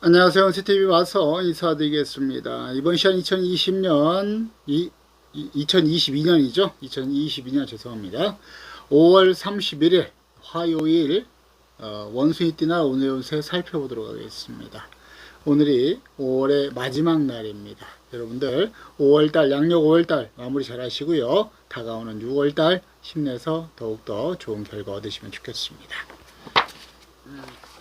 안녕하세요. CTV 와서 인사드리겠습니다. 이번 시간 2020년, 이, 2022년이죠. 2022년 죄송합니다. 5월 31일 화요일 어, 원숭이띠나 오늘 운세 살펴보도록 하겠습니다. 오늘이 5월의 마지막 날입니다. 여러분들 5월달 양력 5월달 마무리 잘 하시고요. 다가오는 6월달 힘내서 더욱더 좋은 결과 얻으시면 좋겠습니다.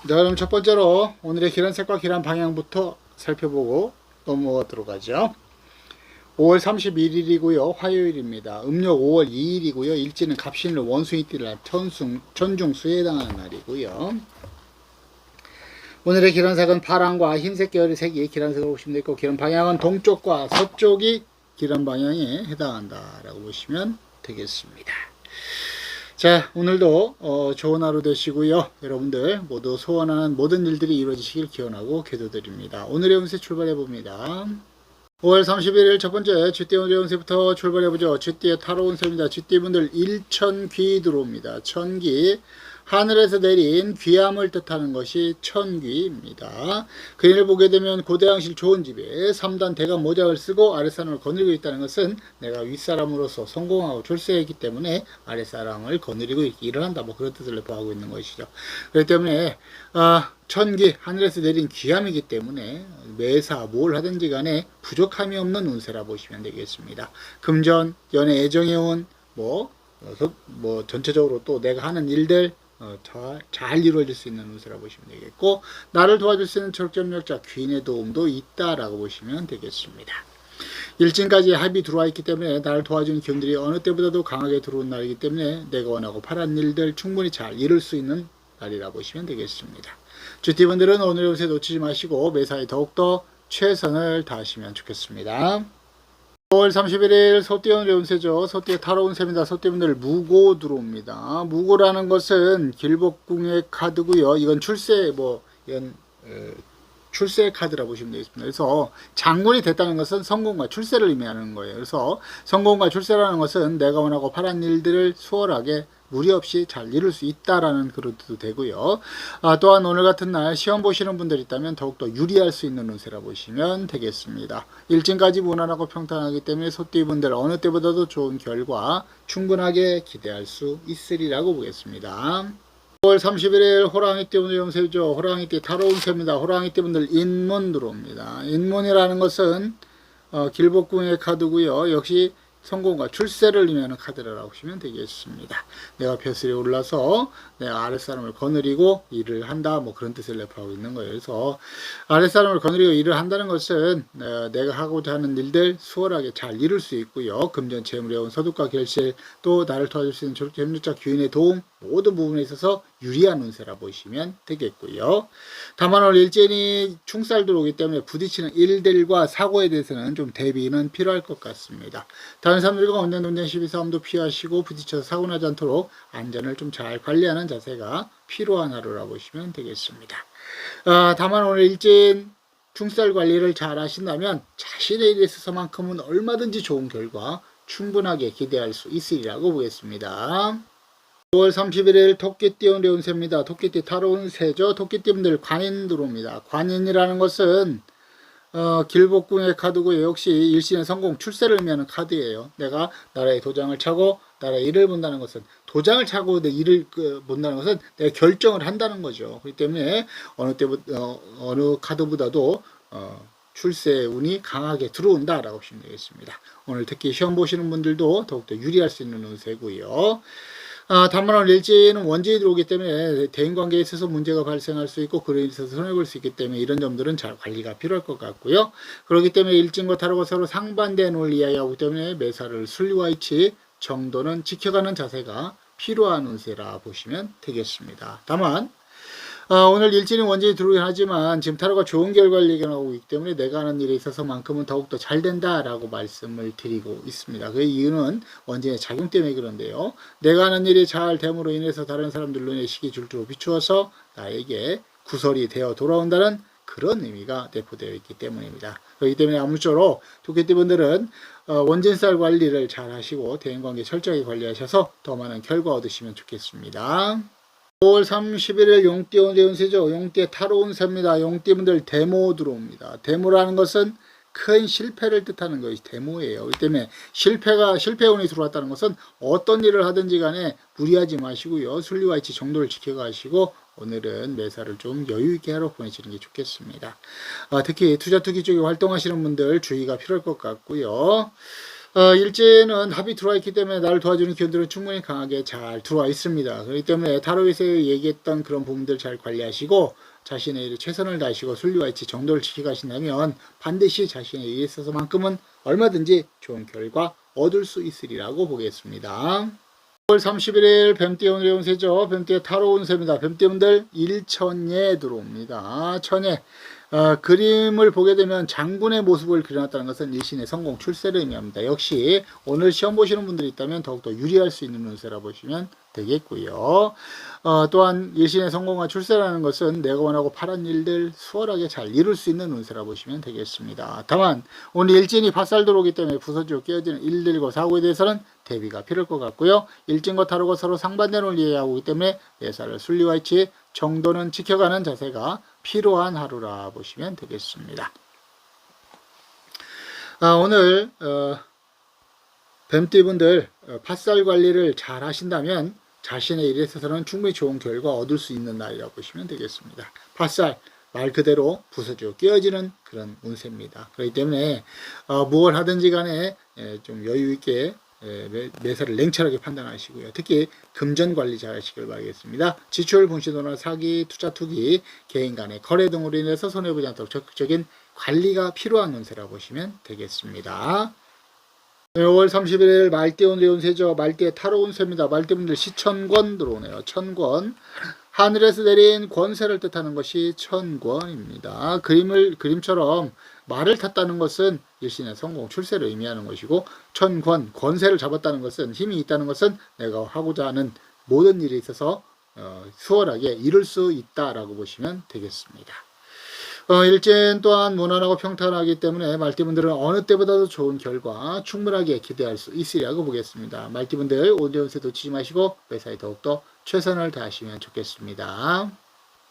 자, 그럼 첫 번째로 오늘의 기란색과 기란 방향부터 살펴보고 넘어가도록 하죠. 5월 31일이고요. 화요일입니다. 음력 5월 2일이고요. 일지는 갑신일 원숭이띠를 날 천중, 천중수에 해당하는 날이고요. 오늘의 기란색은 파랑과 흰색 계열의 색이 기란색으로 보시면 되고 기란 방향은 동쪽과 서쪽이 기란 방향에 해당한다라고 보시면 되겠습니다. 자, 오늘도 어, 좋은 하루 되시고요. 여러분들 모두 소원하는 모든 일들이 이루어지시길 기원하고 기도드립니다. 오늘의 운세 출발해 봅니다. 5월 31일 첫 번째 쥐띠 오늘의 운세부터 출발해 보죠. 쥐띠의 타로 운세입니다. 쥐띠 분들 일천귀 들어옵니다. 천귀 하늘에서 내린 귀함을 뜻하는 것이 천귀입니다. 그림을 보게 되면 고대왕실 좋은 집에 3단 대감 모자를 쓰고 아랫사람을 거느리고 있다는 것은 내가 윗사람으로서 성공하고 출세했기 때문에 아랫사람을 거느리고 일을 한다. 뭐 그런 뜻을 내포하고 있는 것이죠. 그렇기 때문에 아, 천기 하늘에서 내린 귀함이기 때문에 매사 뭘 하든지 간에 부족함이 없는 운세라 보시면 되겠습니다. 금전, 연애 애정해온 뭐, 어, 뭐 전체적으로 또 내가 하는 일들 어, 잘, 잘 이루어질 수 있는 운세라 보시면 되겠고 나를 도와줄 수 있는 적점력자 귀인의 도움도 있다라고 보시면 되겠습니다. 일진까지 합이 들어와 있기 때문에 나를 도와주는 기운들이 어느 때보다도 강하게 들어온 날이기 때문에 내가 원하고 바란 일들 충분히 잘 이룰 수 있는 날이라 보시면 되겠습니다. 주티분들은 오늘 요새 놓치지 마시고 매사에 더욱더 최선을 다하시면 좋겠습니다. 5월 31일 소띠의 운세죠. 소띠의 타로 운세입니다. 소띠분들 무고 들어옵니다. 무고라는 것은 길복궁의 카드고요. 이건 출세 뭐 이건 어, 출세 카드라 보시면 되겠습니다. 그래서 장군이 됐다는 것은 성공과 출세를 의미하는 거예요. 그래서 성공과 출세라는 것은 내가 원하고 바란 일들을 수월하게 무리 없이 잘 이룰 수 있다라는 그런 뜻도 되고요. 아, 또한 오늘 같은 날 시험 보시는 분들 있다면 더욱더 유리할 수 있는 운세라 보시면 되겠습니다. 일진까지 무난하고 평탄하기 때문에 소띠 분들 어느 때보다도 좋은 결과 충분하게 기대할 수 있으리라고 보겠습니다. 5월 31일 호랑이띠 오늘 용세죠. 호랑이띠 타로 운세입니다. 호랑이띠 분들 인문 들어옵니다. 인문이라는 것은 어, 길복궁의 카드고요. 역시 성공과 출세를 의미하는 카드라고 보시면 되겠습니다. 내가 벼슬에 올라서 내가 아랫사람을 거느리고 일을 한다 뭐 그런 뜻을 내포하고 있는 거예요. 그래서 아랫사람을 거느리고 일을 한다는 것은 어, 내가 하고자 하는 일들 수월하게 잘 이룰 수 있고요. 금전 재물에 온 서둑과 결실 또 나를 도와줄 수 있는 협력자 귀인의 도움 모든 부분에 있어서 유리한 운세라 보시면 되겠고요. 다만 오늘 일진이 충살 들어오기 때문에 부딪히는 일들과 사고에 대해서는 좀 대비는 필요할 것 같습니다. 다른 사람들과 운전 운전 시비 싸움도 피하시고 부딪혀서 사고 나지 않도록 안전을 좀 잘 관리하는 자세가 필요한 하루라 보시면 되겠습니다. 아, 다만 오늘 일진 충살 관리를 잘 하신다면 자신의 일에 있어서만큼은 얼마든지 좋은 결과 충분하게 기대할 수 있으리라고 보겠습니다. 5월 31일 토끼띠 운세입니다. 토끼띠 타로 운세죠. 토끼띠분들 관인 들어옵니다. 관인이라는 것은 어, 길복궁의 카드고요. 역시 일신의 성공 출세를 의미하는 카드예요. 내가 나라의 도장을 차고 나라의 일을 본다는 것은 도장을 차고 내 일을 그, 본다는 것은 내가 결정을 한다는 거죠. 그렇기 때문에 어느 때보다 어, 어느 카드보다도 어, 출세 운이 강하게 들어온다라고 보시면 되겠습니다. 오늘 특히 시험 보시는 분들도 더욱더 유리할 수 있는 운세고요. 아, 오늘 일지는 원진이 들어오기 때문에 대인 관계에 있어서 문제가 발생할 수 있고 그로 인해서 손해볼 수 있기 때문에 이런 점들은 잘 관리가 필요할 것 같고요. 그렇기 때문에 일진과 타로가 서로 상반된 이야기하기 때문에 매사를 순리와 이치 정도는 지켜가는 자세가 필요한 운세라 보시면 되겠습니다. 다만 어, 오늘 일진이 원진이 들어오긴 하지만 지금 타로가 좋은 결과를 예견하고 있기 때문에 내가 하는 일에 있어서만큼은 더욱더 잘 된다라고 말씀을 드리고 있습니다. 그 이유는 원진의 작용 때문에 그런데요. 내가 하는 일이 잘 됨으로 인해서 다른 사람들 눈에 시기 줄줄로 비추어서 나에게 구설이 되어 돌아온다는 그런 의미가 내포되어 있기 때문입니다. 그렇기 때문에 아무쪼록 토끼띠분들은 어, 원진살 관리를 잘 하시고 대인관계 철저하게 관리하셔서 더 많은 결과 얻으시면 좋겠습니다. 5월 31일 용띠 오는 운세죠. 용띠의 타로 운세입니다. 용띠분들 데모 들어옵니다. 데모라는 것은 큰 실패를 뜻하는 것이 데모예요. 그렇기 때문에 실패가 실패운이 들어왔다는 것은 어떤 일을 하든지 간에 무리하지 마시고요. 순리와 이치 정도를 지켜가시고 오늘은 매사를 좀 여유 있게 하러 보내시는 게 좋겠습니다. 어, 특히 투자 투기 쪽에 활동하시는 분들 주의가 필요할 것 같고요. 어, 일제는 합이 들어와 있기 때문에 나를 도와주는 기운들은 충분히 강하게 잘 들어와 있습니다. 그렇기 때문에 타로에서 얘기했던 그런 부분들 잘 관리하시고 자신의 일에 최선을 다하시고 순리와 이치 정도를 지켜가신다면 반드시 자신의 일에 있어서만큼은 얼마든지 좋은 결과 얻을 수 있으리라고 보겠습니다. 5월 31일 뱀띠 오늘의 운세죠. 뱀띠의 타로 운세입니다. 뱀띠 분들 일천에 들어옵니다. 천에 어, 그림을 보게 되면 장군의 모습을 그려놨다는 것은 일신의 성공 출세를 의미합니다. 역시 오늘 시험 보시는 분들이 있다면 더욱더 유리할 수 있는 운세라 보시면 되겠고요. 어, 또한 일신의 성공과 출세라는 것은 내가 원하고 바란 일들 수월하게 잘 이룰 수 있는 운세라 보시면 되겠습니다. 다만 오늘 일진이 파살 들어오기 때문에 부서지고 깨어지는 일들과 사고에 대해서는 대비가 필요할 것 같고요. 일진과 다르고 서로 상반되는 이해하고 있기 때문에 예사를 순리와 이치 정도는 지켜가는 자세가 필요한 하루라 보시면 되겠습니다. 아, 오늘 어, 뱀띠분들 어, 팥살 관리를 잘 하신다면 자신의 일에 있어서는 충분히 좋은 결과 얻을 수 있는 날이라고 보시면 되겠습니다. 팥살 말 그대로 부서지고 깨어지는 그런 운세입니다. 그렇기 때문에 어, 무엇 하든지 간에 예, 좀 여유 있게 예, 매, 매사를 냉철하게 판단하시고요. 특히 금전 관리 잘 하시길 바라겠습니다. 지출, 분시도나 사기, 투자, 투기, 개인 간의 거래 등으로 인해서 손해보지 않도록 적극적인 관리가 필요한 운세라 보시면 되겠습니다. 네, 5월 31일 말띠 오늘의 운세죠. 말띠의 타로 운세입니다. 말띠분들 시천권 들어오네요. 천권. 하늘에서 내린 권세를 뜻하는 것이 천권입니다. 그림을 그림처럼 말을 탔다는 것은 일신의 성공 출세를 의미하는 것이고 천권 권세를 잡았다는 것은 힘이 있다는 것은 내가 하고자 하는 모든 일에 있어서 어, 수월하게 이룰 수 있다라고 보시면 되겠습니다. 어, 일진 또한 무난하고 평탄하기 때문에 말띠분들은 어느 때보다도 좋은 결과 충분하게 기대할 수 있으리라고 보겠습니다. 말띠분들 오디온세 놓치지 마시고 매사에 더욱더 최선을 다하시면 좋겠습니다.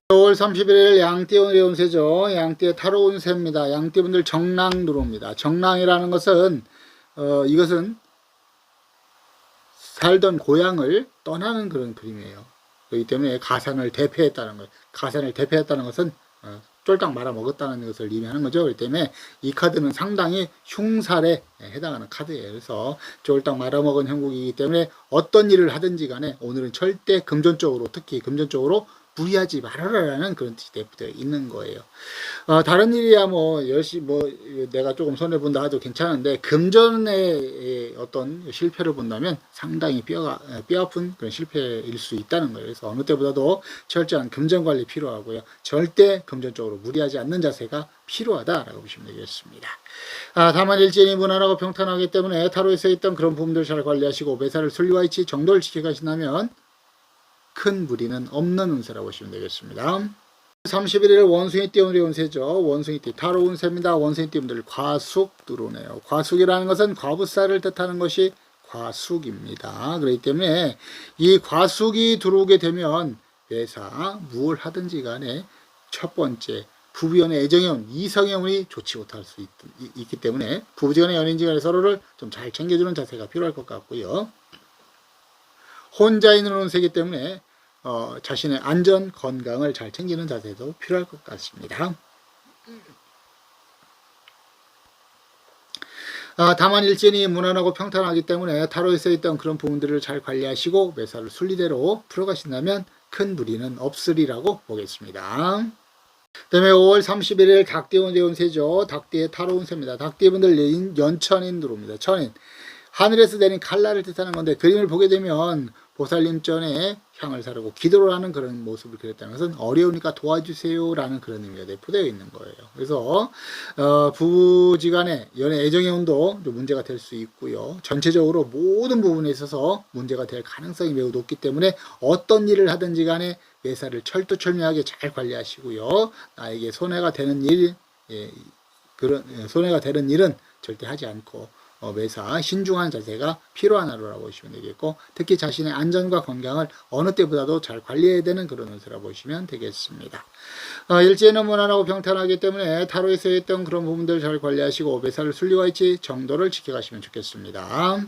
5월 31일 양띠 오늘의 운세죠. 양띠의 타로 운세입니다. 양띠분들 정랑 들어옵니다. 정랑이라는 것은 어, 이것은 살던 고향을 떠나는 그런 그림이에요. 그렇기 때문에 가산을 대패했다는 것. 가산을 대패했다는 것은 어, 쫄딱 말아 먹었다는 것을 의미하는 거죠. 그렇기 때문에 이 카드는 상당히 흉살에 해당하는 카드예요. 그래서 쫄딱 말아 먹은 형국이기 때문에 어떤 일을 하든지 간에 오늘은 절대 금전적으로 특히 금전적으로 무리하지 말아라라는 그런 뜻이 내포되어 있는 거예요. 어, 다른 일이야 뭐 열심히 뭐 내가 조금 손해 본다 해도 괜찮은데 금전의 어떤 실패를 본다면 상당히 뼈가 뼈 아픈 그런 실패일 수 있다는 거예요. 그래서 어느 때보다도 철저한 금전 관리 필요하고요. 절대 금전적으로 무리하지 않는 자세가 필요하다라고 보시면 되겠습니다. 아, 다만 일진이 무난하고 평탄하기 때문에 타로에서 있던 그런 부분들 잘 관리하시고 매사를 순리와 이치 정도를 지켜가신다면 큰 무리는 없는 운세라고 보시면 되겠습니다. 31일 원숭이 띠 오늘의 운세죠. 원숭이 띠 타로 운세입니다. 원숭이 띠분들 과숙 들어오네요. 과숙이라는 것은 과부살을 뜻하는 것이 과숙입니다. 그렇기 때문에 이 과숙이 들어오게 되면 회사 무엇 하든지 간에 첫 번째 부부연의 이성의 운이 좋지 못할 수 있, 있 기 때문에 부부지간의 연인지 간에 서로를 좀 잘 챙겨주는 자세가 필요할 것 같고요. 혼자 있는 운세이기 때문에 어, 자신의 안전, 건강을 잘 챙기는 자세도 필요할 것 같습니다. 아, 다만 일진이 무난하고 평탄하기 때문에 타로에서 있던 그런 부분들을 잘 관리하시고 매사를 순리대로 풀어가신다면 큰 무리는 없으리라고 보겠습니다. 그 다음에 5월 31일 닭띠운 대운세죠. 닭띠의 타로 운세입니다. 닭띠분들 연천인 들어옵니다. 천인. 하늘에서 내린 칼날을 뜻하는 건데 그림을 보게 되면 보살님전에 향을 사르고 기도를 하는 그런 모습을 그렸다는 것은 어려우니까 도와주세요라는 그런 의미가 내포되어 있는 거예요. 그래서 어, 부부지간의 연애 애정의 좀 문제가 될 수 있고요. 전체적으로 모든 부분에 있어서 문제가 될 가능성이 매우 높기 때문에 어떤 일을 하든지 간에 예사를 철두철미하게 잘 관리하시고요. 나에게 손해가 되는 일, 예, 그런 예, 손해가 되는 일은 절대 하지 않고 어, 매사 신중한 자세가 필요한 하루라고 보시면 되겠고 특히 자신의 안전과 건강을 어느 때보다도 잘 관리해야 되는 그런 운세라고 보시면 되겠습니다. 어, 일제는 무난하고 평탄하기 때문에 타로에서 했던 그런 부분들 잘 관리하시고 매사를 순리와 있지 정도를 지켜가시면 좋겠습니다.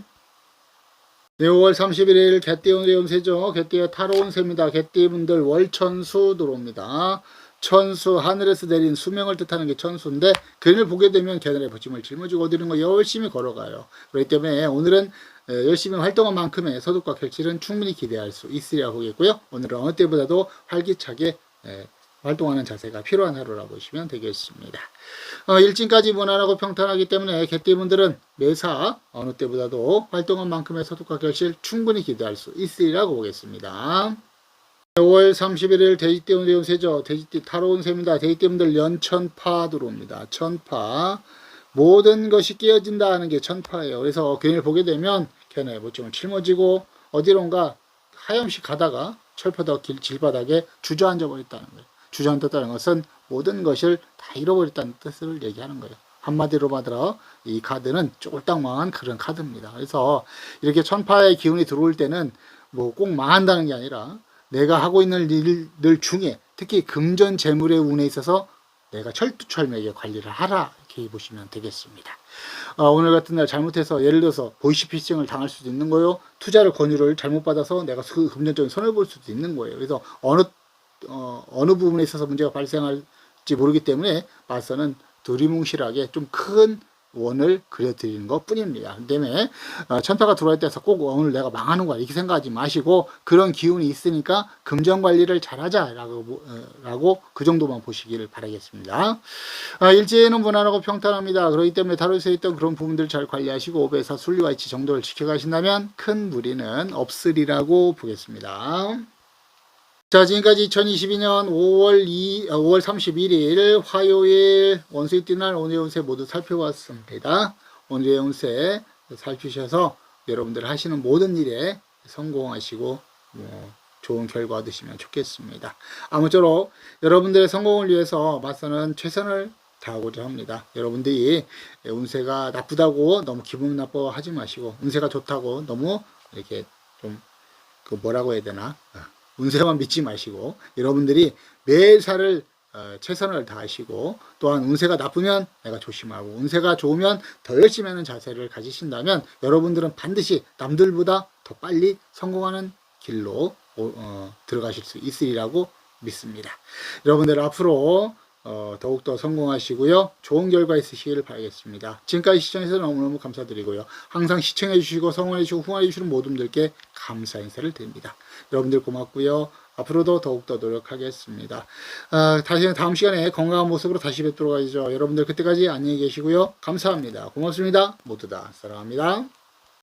네, 5월 31일 개띠 운세죠. 개띠의 타로 운세입니다. 개띠분들 월천수 들어옵니다. 천수 하늘에서 내린 수명을 뜻하는 게 천수인데 그림을 보게 되면 개들의 버침을 짊어지고 어디는 거 열심히 걸어가요. 그렇기 때문에 오늘은 에, 열심히 활동한 만큼의 서독과 결실은 충분히 기대할 수 있으리라 보겠고요. 오늘은 어느 때보다도 활기차게 에, 활동하는 자세가 필요한 하루라고 보시면 되겠습니다. 어, 일진까지 무난하고 평탄하기 때문에 개띠분들은 매사 어느 때보다도 활동한 만큼의 서독과 결실 충분히 기대할 수 있으리라고 보겠습니다. 5월 31일 돼지띠 오늘의 운세죠. 돼지띠 타로 운세입니다. 돼지띠분들 연천파 들어옵니다. 천파. 모든 것이 깨어진다 하는 게 천파예요. 그래서 괜히 보게 되면 걔네 뭐좀 짊어지고 어디론가 하염씩 가다가 철퍼덕 길 질바닥에 주저앉아 버렸다는 거예요. 주저앉았다는 것은 모든 것을 다 잃어버렸다는 뜻을 얘기하는 거예요. 한마디로 말하여 이 카드는 쫄딱 망한 그런 카드입니다. 그래서 이렇게 천파의 기운이 들어올 때는 뭐 꼭 망한다는 게 아니라 내가 하고 있는 일들 중에 특히 금전 재물의 운에 있어서 내가 철두철미하게 관리를 하라 이렇게 보시면 되겠습니다. 어, 오늘 같은 날 잘못해서 예를 들어서 보이시피싱을 당할 수도 있는 거요. 투자를 권유를 잘못 받아서 내가 그 금전적인 손해를 볼 수도 있는 거예요. 그래서 어느 어, 어느 부분에 있어서 문제가 발생할지 모르기 때문에 맞서는 두리뭉실하게 좀 큰 원을 그려드리는 것 뿐입니다. 그 때문에 어, 천파가 들어올 때서 꼭 오늘 내가 망하는 거야 이렇게 생각하지 마시고 그런 기운이 있으니까 금전 관리를 잘하자라고 보- 어, 라고 그 정도만 보시기를 바라겠습니다. 아, 일제는 무난하고 평탄합니다. 그렇기 때문에 다룰 수 있던 그런 부분들 잘 관리하시고 오배사 순리와 이치 정도를 지켜가신다면 큰 무리는 없으리라고 보겠습니다. 자, 지금까지 2022년 5월 2, 5월 31일 화요일 원수의 띠날 오늘의 운세 모두 살펴봤습니다. 오늘의 운세 살피셔서 여러분들 하시는 모든 일에 성공하시고 뭐 좋은 결과 얻으시면 좋겠습니다. 아무쪼록 여러분들의 성공을 위해서 맞서는 최선을 다하고자 합니다. 여러분들이 운세가 나쁘다고 너무 기분 나빠하지 마시고 운세가 좋다고 너무 이렇게 좀 그 뭐라고 해야 되나 어, 운세만 믿지 마시고 여러분들이 매사를 어, 최선을 다하시고 또한 운세가 나쁘면 내가 조심하고 운세가 좋으면 더 열심히 하는 자세를 가지신다면 여러분들은 반드시 남들보다 더 빨리 성공하는 길로 오- 어, 들어가실 수 있으리라고 믿습니다. 여러분들 앞으로 어, 더욱더 성공하시고요. 좋은 결과 있으시기를 바라겠습니다. 지금까지 시청해주셔서 너무너무 감사드리고요. 항상 시청해 주시고 성원해 주시고 후원해 주시는 모든 분들께 감사 인사를 드립니다. 여러분들 고맙고요. 앞으로도 더욱더 노력하겠습니다. 아, 다시 다음 시간에 건강한 모습으로 다시 뵙도록 하죠. 여러분들 그때까지 안녕히 계시고요. 감사합니다. 고맙습니다. 모두 다 사랑합니다.